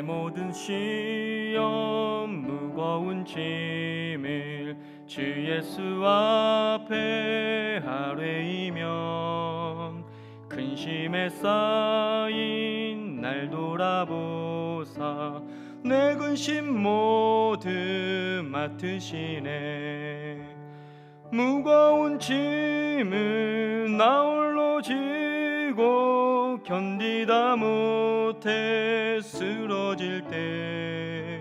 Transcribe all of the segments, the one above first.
내 모든 시험 무거운 짐을 주 예수 앞에 아뢰이면 근심에 쌓인 날 돌아보사 내 근심 모두 맡으시네. 무거운 짐을 나 홀로 지고 견디다 못해 쓰러질 때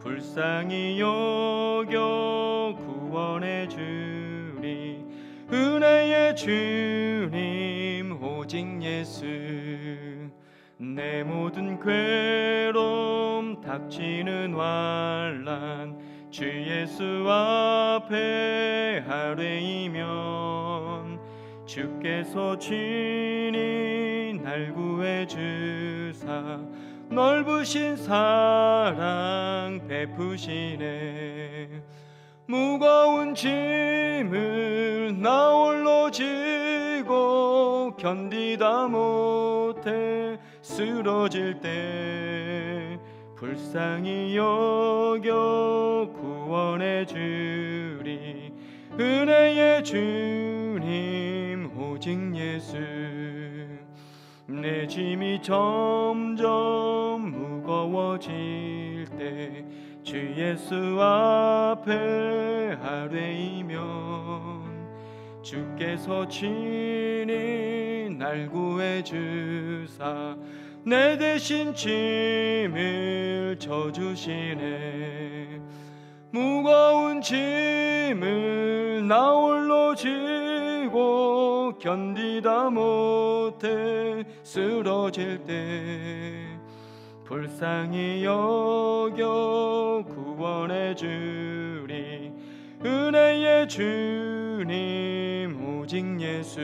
불쌍히 여겨 구원해 주리. 은혜의 주님 오직 예수. 내 모든 괴로움 닥치는 환란 주 예수 앞에 아뢰이면 주께서 친히 날 구해 주사. 넓으신 사랑 베푸시네. 무거운 짐을 나 홀로 지고 견디다 못해 쓰러질 때 불쌍히 여겨 구원해 주리. 은혜의 주님 오직 예수 내 짐이 점점 무거워질 때 주 예수 앞에 아뢰이면 주께서 친히 날 구해 주사 내 대신 짐을 져주시네. 무거운 짐을 나 홀로 지 고 견디다 못해 쓰러질 때 불쌍히 여겨 구원해 주리. 은혜의 주님 오직 예수.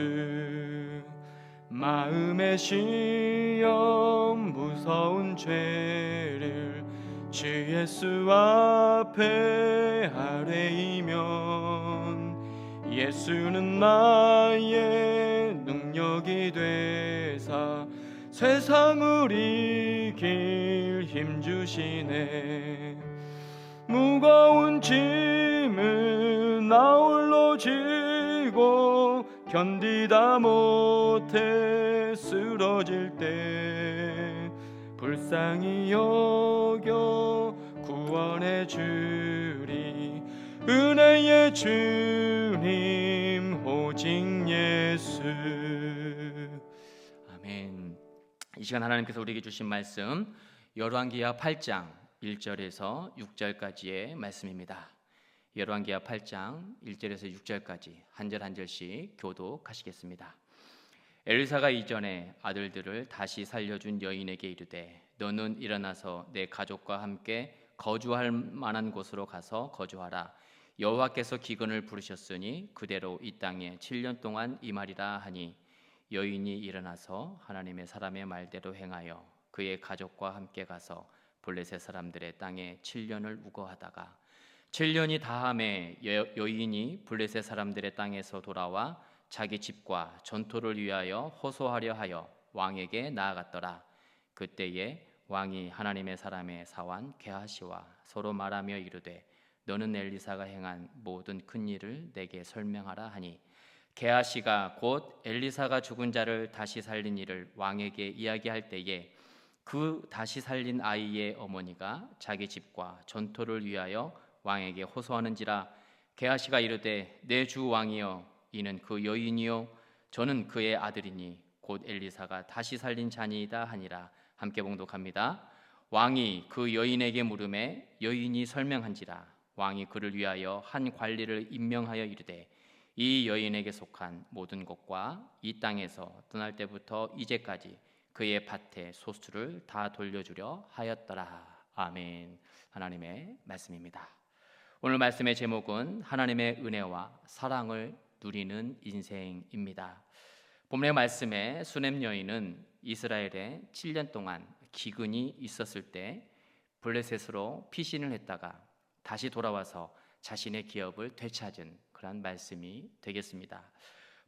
마음의 시험 무서운 죄를 주 예수 앞에 아뢰이면 예수는 나의 능력이 되사 세상을 이길 힘 주시네. 무거운 짐을 나 홀로 지고 견디다 못해 쓰러질 때 불쌍히 여겨 구원해 주리 은혜의 주님 오직 예수 아멘. 이 시간 하나님께서 우리에게 주신 말씀 열왕기하 8장 1절에서 6절까지의 말씀입니다. 열왕기하 8장 1절에서 6절까지 한 절 한 절씩 교독하시겠습니다. 엘리사가 이전에 아들들을 다시 살려준 여인에게 이르되 너는 일어나서 내 가족과 함께 거주할 만한 곳으로 가서 거주하라. 여호와께서 기근을 부르셨으니 그대로 이 땅에 7년 동안 임하리라 하니 여인이 일어나서 하나님의 사람의 말대로 행하여 그의 가족과 함께 가서 블레셋 사람들의 땅에 7년을 우거하다가 7년이 다함에 여- 여인이 블레셋 사람들의 땅에서 돌아와 자기 집과 전토를 위하여 호소하려 하여 왕에게 나아갔더라. 그때에 왕이 하나님의 사람의 사환 게하시와 서로 말하며 이르되 너는 엘리사가 행한 모든 큰 일을 내게 설명하라 하니 게하시가 곧 엘리사가 죽은 자를 다시 살린 일을 왕에게 이야기할 때에 그 다시 살린 아이의 어머니가 자기 집과 전토를 위하여 왕에게 호소하는지라 게하시가 이르되 내 주 왕이여 이는 그 여인이요 저는 그의 아들이니 곧 엘리사가 다시 살린 자니이다 하니라 함께 봉독합니다. 왕이 그 여인에게 물음에 여인이 설명한지라 왕이 그를 위하여 한 관리를 임명하여 이르되 이 여인에게 속한 모든 것과 이 땅에서 떠날 때부터 이제까지 그의 밭에 소수를 다 돌려주려 하였더라. 아멘. 하나님의 말씀입니다. 오늘 말씀의 제목은 하나님의 은혜와 사랑을 누리는 인생입니다. 본문의 말씀에 수넴 여인은 이스라엘에 7년 동안 기근이 있었을 때 블레셋으로 피신을 했다가 다시 돌아와서 자신의 기업을 되찾은 그러한 말씀이 되겠습니다.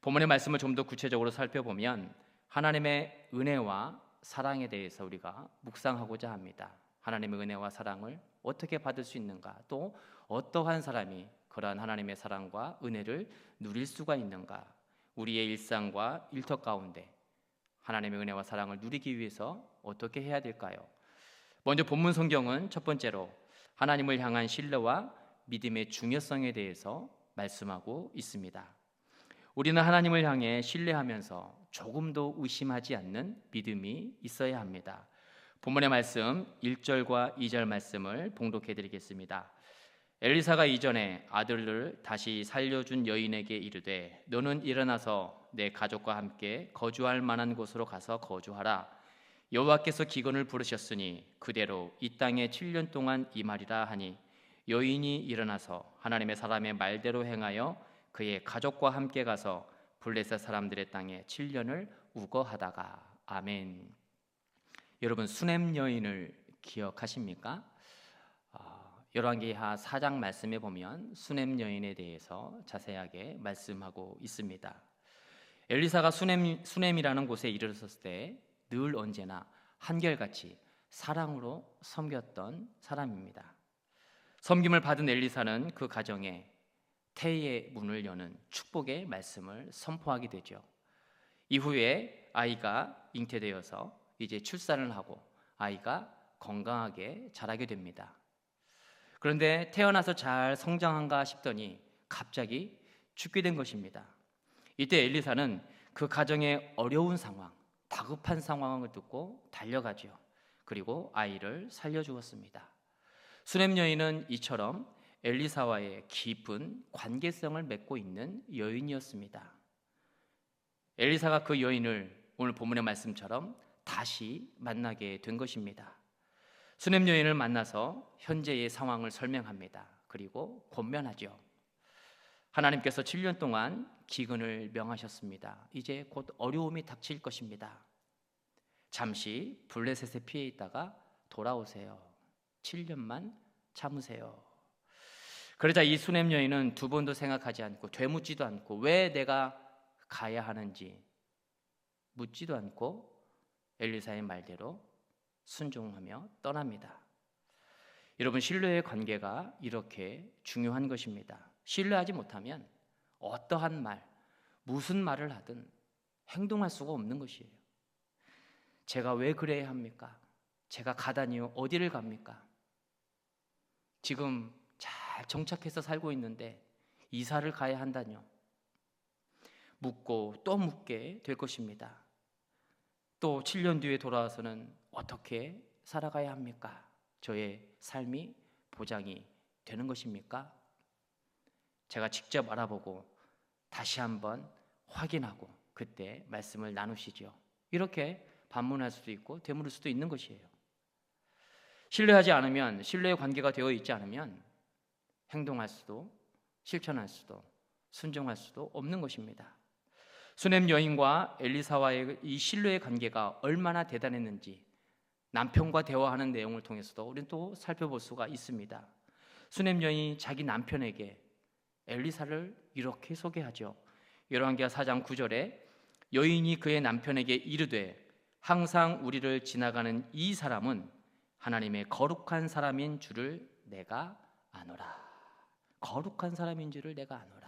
본문의 말씀을 좀 더 구체적으로 살펴보면 하나님의 은혜와 사랑에 대해서 우리가 묵상하고자 합니다. 하나님의 은혜와 사랑을 어떻게 받을 수 있는가? 또 어떠한 사람이 그러한 하나님의 사랑과 은혜를 누릴 수가 있는가? 우리의 일상과 일터 가운데 하나님의 은혜와 사랑을 누리기 위해서 어떻게 해야 될까요? 먼저 본문 성경은 첫 번째로 하나님을 향한 신뢰와 믿음의 중요성에 대해서 말씀하고 있습니다. 우리는 하나님을 향해 신뢰하면서 조금도 의심하지 않는 믿음이 있어야 합니다. 본문의 말씀 1절과 2절 말씀을 봉독해 드리겠습니다. 엘리사가 이전에 아들을 다시 살려준 여인에게 이르되 너는 일어나서 내 가족과 함께 거주할 만한 곳으로 가서 거주하라 여호와께서 기근을 부르셨으니 그대로 이 땅에 7년 동안 임하리라 하니 여인이 일어나서 하나님의 사람의 말대로 행하여 그의 가족과 함께 가서 블레셋 사람들의 땅에 7년을 우거하다가 아멘. 여러분 수넴 여인을 기억하십니까? 어, 열왕기하 4장 말씀에 보면 수넴 여인에 대해서 자세하게 말씀하고 있습니다. 엘리사가 수넴 수넴이라는 곳에 이르렀을 때 늘 언제나 한결같이 사랑으로 섬겼던 사람입니다. 섬김을 받은 엘리사는 그 가정에 태의 문을 여는 축복의 말씀을 선포하게 되죠. 이후에 아이가 잉태되어서 이제 출산을 하고 아이가 건강하게 자라게 됩니다. 그런데 태어나서 잘 성장한가 싶더니 갑자기 죽게 된 것입니다. 이때 엘리사는 그 가정의 어려운 상황, 다급한 상황을 듣고 달려가죠. 그리고 아이를 살려주었습니다. 수렘 여인은 이처럼 엘리사와의 깊은 관계성을 맺고 있는 여인이었습니다. 엘리사가 그 여인을 오늘 본문의 말씀처럼 다시 만나게 된 것입니다. 수냄 여인을 만나서 현재의 상황을 설명합니다. 그리고 권면하죠. 하나님께서 7년 동안 기근을 명하셨습니다. 이제 곧 어려움이 닥칠 것입니다. 잠시 블레셋에 피해 있다가 돌아오세요. 7년만 참으세요. 그러자 이 수냄 여인은 두 번도 생각하지 않고 되묻지도 않고 왜 내가 가야 하는지 묻지도 않고 엘리사의 말대로 순종하며 떠납니다. 여러분 신뢰의 관계가 이렇게 중요한 것입니다. 신뢰하지 못하면 어떠한 말, 무슨 말을 하든 행동할 수가 없는 것이에요. 제가 왜 그래야 합니까? 제가 가다니요 어디를 갑니까? 지금 잘 정착해서 살고 있는데 이사를 가야 한다뇨. 묻고 또 묻게 될 것입니다. 또 7년 뒤에 돌아와서는 어떻게 살아가야 합니까? 저의 삶이 보장이 되는 것입니까? 제가 직접 알아보고 다시 한번 확인하고 그때 말씀을 나누시죠. 이렇게 반문할 수도 있고 되물을 수도 있는 것이에요. 신뢰하지 않으면 신뢰의 관계가 되어 있지 않으면 행동할 수도 실천할 수도 순종할 수도 없는 것입니다. 수넴 여인과 엘리사와의 이 신뢰의 관계가 얼마나 대단했는지 남편과 대화하는 내용을 통해서도 우리는 또 살펴볼 수가 있습니다. 수넴 여인이 자기 남편에게 엘리사를 이렇게 소개하죠. 열왕기하 4장 9절에 여인이 그의 남편에게 이르되 항상 우리를 지나가는 이 사람은 하나님의 거룩한 사람인 줄을 내가 아노라. 거룩한 사람인 줄을 내가 아노라.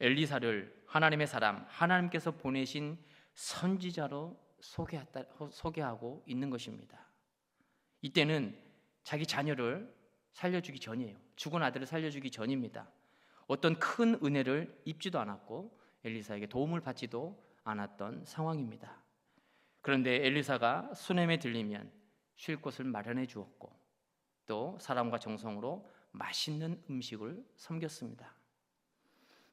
엘리사를 하나님의 사람, 하나님께서 보내신 선지자로 소개했다, 소개하고 있는 것입니다. 이때는 자기 자녀를 살려주기 전이에요. 죽은 아들을 살려주기 전입니다. 어떤 큰 은혜를 입지도 않았고 엘리사에게 도움을 받지도 않았던 상황입니다. 그런데 엘리사가 수넴에 들리면 쉴 곳을 마련해 주었고 또 사람과 정성으로 맛있는 음식을 섬겼습니다.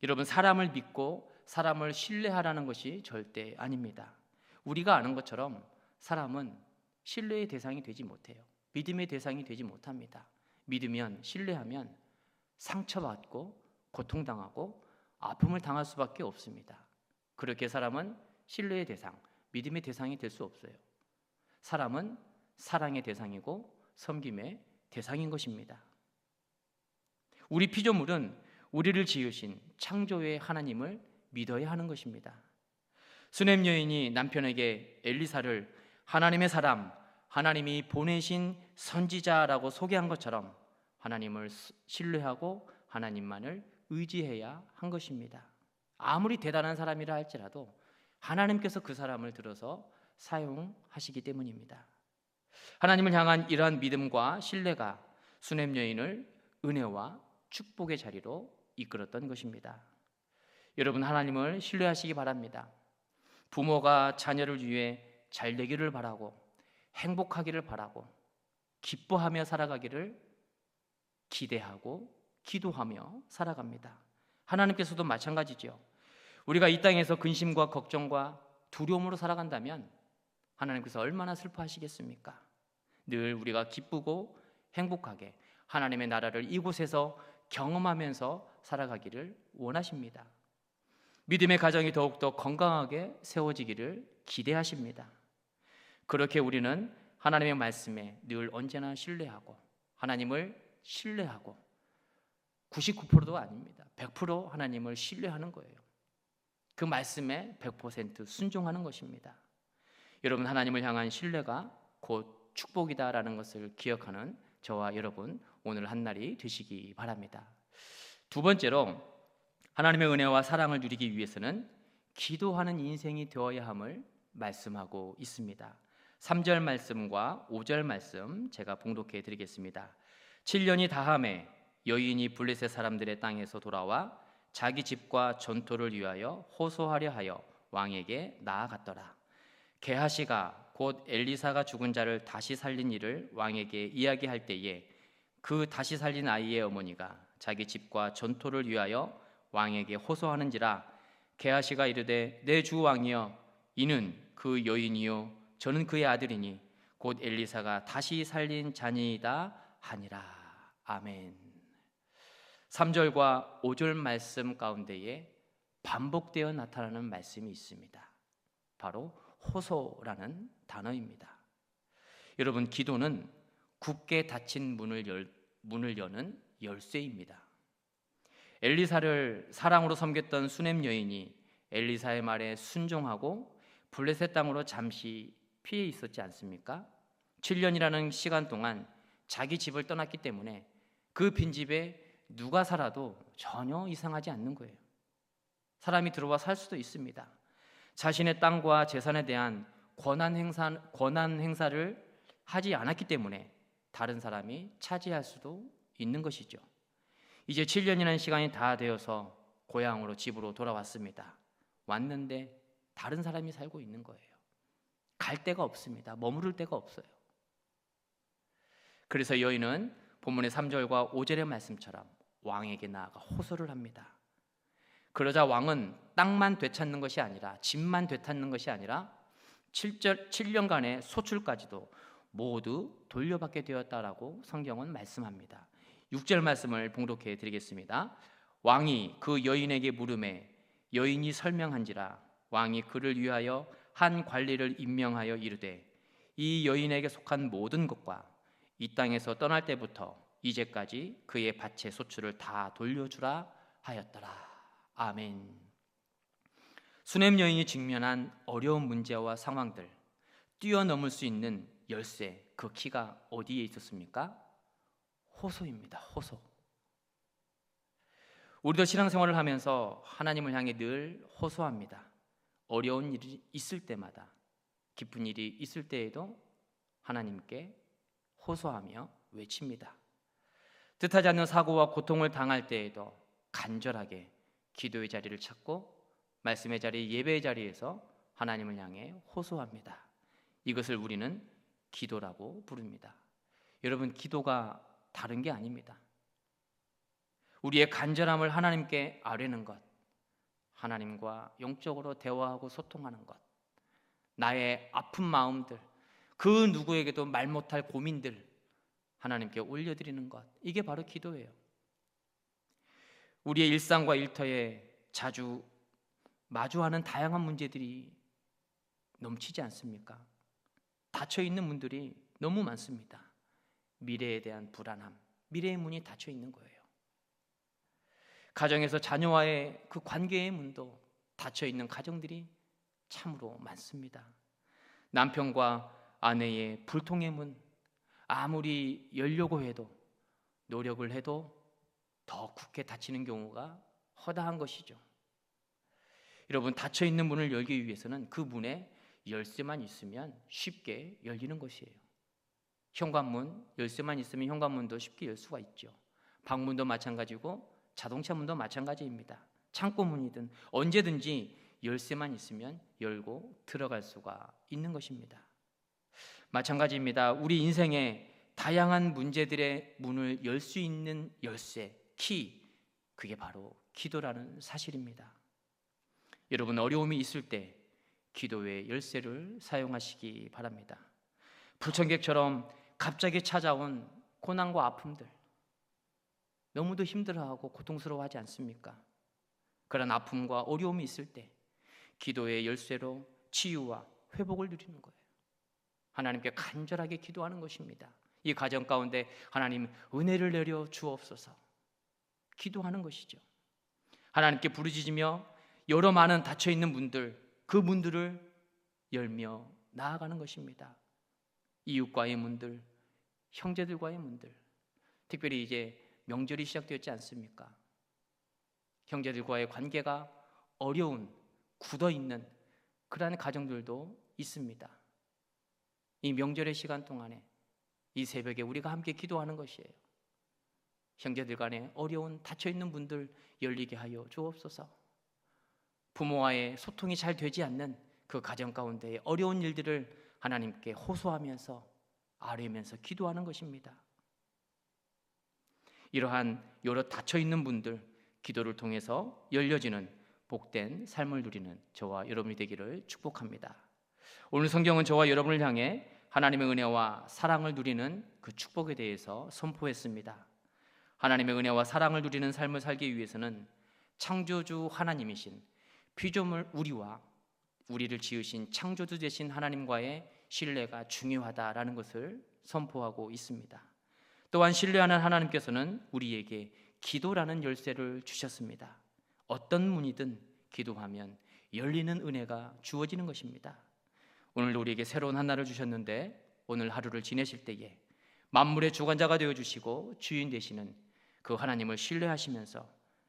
여러분 사람을 믿고 사람을 신뢰하라는 것이 절대 아닙니다. 우리가 아는 것처럼 사람은 신뢰의 대상이 되지 못해요. 믿음의 대상이 되지 못합니다. 믿으면 신뢰하면 상처받고 고통당하고 아픔을 당할 수밖에 없습니다. 그렇게 사람은 신뢰의 대상, 믿음의 대상이 될 수 없어요. 사람은 사랑의 대상이고 섬김의 대상인 것입니다. 우리 피조물은 우리를 지으신 창조의 하나님을 믿어야 하는 것입니다. 수넴 여인이 남편에게 엘리사를 하나님의 사람, 하나님이 보내신 선지자라고 소개한 것처럼 하나님을 신뢰하고 하나님만을 의지해야 한 것입니다. 아무리 대단한 사람이라 할지라도 하나님께서 그 사람을 들어서 사용하시기 때문입니다. 하나님을 향한 이러한 믿음과 신뢰가 수넴 여인을 은혜와 축복의 자리로 이끌었던 것입니다. 여러분 하나님을 신뢰하시기 바랍니다. 부모가 자녀를 위해 잘 되기를 바라고 행복하기를 바라고 기뻐하며 살아가기를 기대하고 기도하며 살아갑니다. 하나님께서도 마찬가지죠. 우리가 이 땅에서 근심과 걱정과 두려움으로 살아간다면 하나님께서 얼마나 슬퍼하시겠습니까? 늘 우리가 기쁘고 행복하게 하나님의 나라를 이곳에서 경험하면서 살아가기를 원하십니다. 믿음의 가정이 더욱더 건강하게 세워지기를 기대하십니다. 그렇게 우리는 하나님의 말씀에 늘 언제나 신뢰하고 하나님을 신뢰하고 99%도 아닙니다. 100% 하나님을 신뢰하는 거예요. 그 말씀에 100% 순종하는 것입니다. 여러분 하나님을 향한 신뢰가 곧 축복이다라는 것을 기억하는 저와 여러분 오늘 한 날이 되시기 바랍니다. 두 번째로 하나님의 은혜와 사랑을 누리기 위해서는 기도하는 인생이 되어야 함을 말씀하고 있습니다. 3절 말씀과 5절 말씀 제가 봉독해 드리겠습니다. 7년이 다함에 여인이 블레셋 사람들의 땅에서 돌아와 자기 집과 전토를 위하여 호소하려 하여 왕에게 나아갔더라. 게하시가 곧 엘리사가 죽은 자를 다시 살린 일을 왕에게 이야기할 때에 그 다시 살린 아이의 어머니가 자기 집과 전토를 위하여 왕에게 호소하는지라 게하시가 이르되 내 주 왕이여 이는 그 여인이요 저는 그의 아들이니 곧 엘리사가 다시 살린 자니이다 하니라 아멘. 3절과 5절 말씀 가운데에 반복되어 나타나는 말씀이 있습니다. 바로 호소라는 단어입니다. 여러분 기도는 굳게 닫힌 문을 열, 문을 여는 열쇠입니다. 엘리사를 사랑으로 섬겼던 수넴 여인이 엘리사의 말에 순종하고 블레셋 땅으로 잠시 피해 있었지 않습니까? 7년이라는 시간 동안 자기 집을 떠났기 때문에 그 빈집에 누가 살아도 전혀 이상하지 않는 거예요. 사람이 들어와 살 수도 있습니다. 자신의 땅과 재산에 대한 권한 행사 권한 행사를 하지 않았기 때문에 다른 사람이 차지할 수도 있는 것이죠. 이제 7년이라는 시간이 다 되어서 고향으로 집으로 돌아왔습니다. 왔는데 다른 사람이 살고 있는 거예요. 갈 데가 없습니다. 머무를 데가 없어요. 그래서 여인은 본문의 3절과 5절의 말씀처럼 왕에게 나아가 호소를 합니다. 그러자 왕은 땅만 되찾는 것이 아니라 집만 되찾는 것이 아니라 7절, 7년간의 소출까지도 모두 돌려받게 되었다라고 성경은 말씀합니다. 6절 말씀을 봉독해 드리겠습니다. 왕이 그 여인에게 물음에 여인이 설명한지라 왕이 그를 위하여 한 관리를 임명하여 이르되 이 여인에게 속한 모든 것과 이 땅에서 떠날 때부터 이제까지 그의 밭의 소출을 다 돌려주라 하였더라. 아멘. 수냄 여인이 직면한 어려운 문제와 상황들 뛰어넘을 수 있는 열쇠 그 키가 어디에 있었습니까? 호소입니다. 호소. 우리도 신앙생활을 하면서 하나님을 향해 늘 호소합니다. 어려운 일이 있을 때마다 기쁜 일이 있을 때에도 하나님께 호소하며 외칩니다. 뜻하지 않는 사고와 고통을 당할 때에도 간절하게 기도의 자리를 찾고 말씀의 자리, 예배의 자리에서 하나님을 향해 호소합니다. 이것을 우리는 기도라고 부릅니다. 여러분, 기도가 다른 게 아닙니다. 우리의 간절함을 하나님께 아뢰는 것, 하나님과 영적으로 대화하고 소통하는 것, 나의 아픈 마음들, 그 누구에게도 말 못할 고민들 하나님께 올려드리는 것, 이게 바로 기도예요. 우리의 일상과 일터에 자주 마주하는 다양한 문제들이 넘치지 않습니까? 닫혀 있는 문들이 너무 많습니다. 미래에 대한 불안함, 미래의 문이 닫혀 있는 거예요. 가정에서 자녀와의 그 관계의 문도 닫혀 있는 가정들이 참으로 많습니다. 남편과 아내의 불통의 문, 아무리 열려고 해도 노력을 해도 더 굳게 닫히는 경우가 허다한 것이죠. 여러분 닫혀 있는 문을 열기 위해서는 그 문에 열쇠만 있으면 쉽게 열리는 것이에요. 현관문 열쇠만 있으면 현관문도 쉽게 열 수가 있죠. 방문도 마찬가지고 자동차 문도 마찬가지입니다. 창고 문이든 언제든지 열쇠만 있으면 열고 들어갈 수가 있는 것입니다. 마찬가지입니다. 우리 인생의 다양한 문제들의 문을 열 수 있는 열쇠, 키, 그게 바로 기도라는 사실입니다. 여러분 어려움이 있을 때 기도의 열쇠를 사용하시기 바랍니다. 불청객처럼 갑자기 찾아온 고난과 아픔들 너무도 힘들어하고 고통스러워하지 않습니까? 그런 아픔과 어려움이 있을 때 기도의 열쇠로 치유와 회복을 누리는 거예요. 하나님께 간절하게 기도하는 것입니다. 이 가정 가운데 하나님 은혜를 내려 주옵소서. 기도하는 것이죠. 하나님께 부르짖으며 여러 많은 닫혀 있는 문들 그 문들을 열며 나아가는 것입니다. 이웃과의 문들, 형제들과의 문들, 특별히 이제 명절이 시작되었지 않습니까? 형제들과의 관계가 어려운, 굳어 있는 그러한 가정들도 있습니다. 이 명절의 시간 동안에 이 새벽에 우리가 함께 기도하는 것이에요. 형제들 간에 어려운 닫혀 있는 분들 열리게 하여 주옵소서. 부모와의 소통이 잘 되지 않는 그 가정 가운데 어려운 일들을 하나님께 호소하면서 아뢰면서 기도하는 것입니다. 이러한 여러 닫혀 있는 분들 기도를 통해서 열려지는 복된 삶을 누리는 저와 여러분이 되기를 축복합니다. 오늘 성경은 저와 여러분을 향해 하나님의 은혜와 사랑을 누리는 그 축복에 대해서 선포했습니다. 하나님의 은혜와 사랑을 누리는 삶을 살기 위해서는 창조주 하나님이신 피조물 우리와 우리를 지으신 창조주 되신 하나님과의 신뢰가 중요하다라는 것을 선포하고 있습니다. 또한 신뢰하는 하나님께서는 우리에게 기도라는 열쇠를 주셨습니다. 어떤 문이든 기도하면 열리는 은혜가 주어지는 것입니다. 오늘 우리에게 새로운 하나를 주셨는데 오늘 하루를 지내실 때에 만물의 주관자가 되어 주시고 주인 되시는 그 하나님을 신뢰하시면서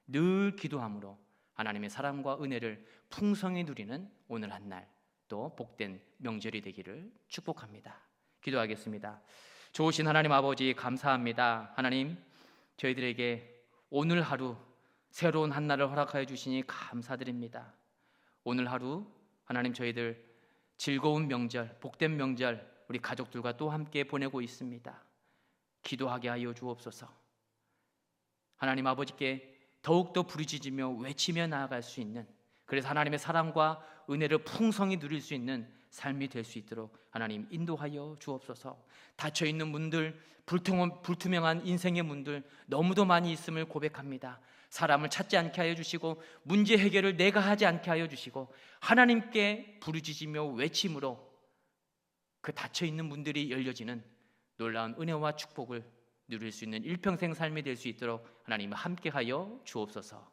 늘 기도함으로 하나님의 사랑과 은혜를 풍성히 누리는 오늘 한 날 또 복된 명절이 되기를 축복합니다. 기도하겠습니다. 좋으신 하나님 아버지 감사합니다. 하나님 저희들에게 오늘 하루 새로운 한 날을 허락하여 주시니 감사드립니다. 오늘 하루 하나님 저희들 즐거운 명절, 복된 명절 우리 가족들과 또 함께 보내고 있습니다. 기도하게 하여 주옵소서. 하나님 아버지께 더욱더 부르짖으며 외치며 나아갈 수 있는 그래서 하나님의 사랑과 은혜를 풍성히 누릴 수 있는 삶이 될 수 있도록 하나님 인도하여 주옵소서. 닫혀 있는 문들, 불투명 한 인생의 문들 너무도 많이 있음을 고백합니다. 사람을 찾지 않게 하여 주시고 문제 해결을 내가 하지 않게 하여 주시고 하나님께 부르짖으며 외침으로 그 닫혀 있는 문들이 열려지는 놀라운 은혜와 축복을 누릴 수 있는 일평생 삶이 될 수 있도록 하나님 함께하여 주옵소서.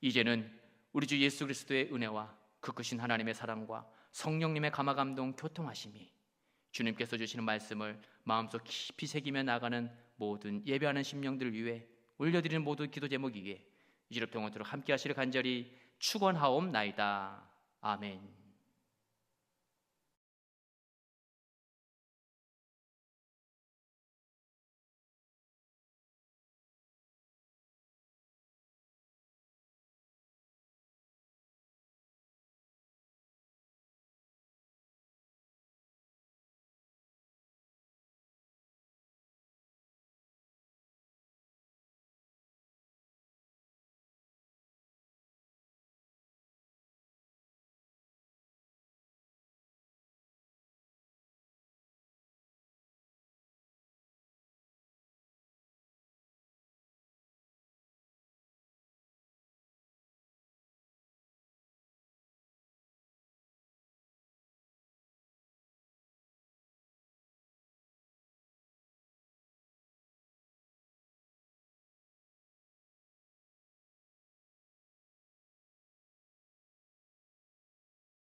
이제는 우리 주 예수 그리스도의 은혜와 그 크신 하나님의 사랑과 성령님의 감화 감동 교통하심이 주님께서 주시는 말씀을 마음속 깊이 새기며 나가는 모든 예배하는 심령들을 위해 올려드리는 모든 기도 제목 위에 이주롭 동안도록 함께 하시려 간절히 축원하옵나이다. 아멘.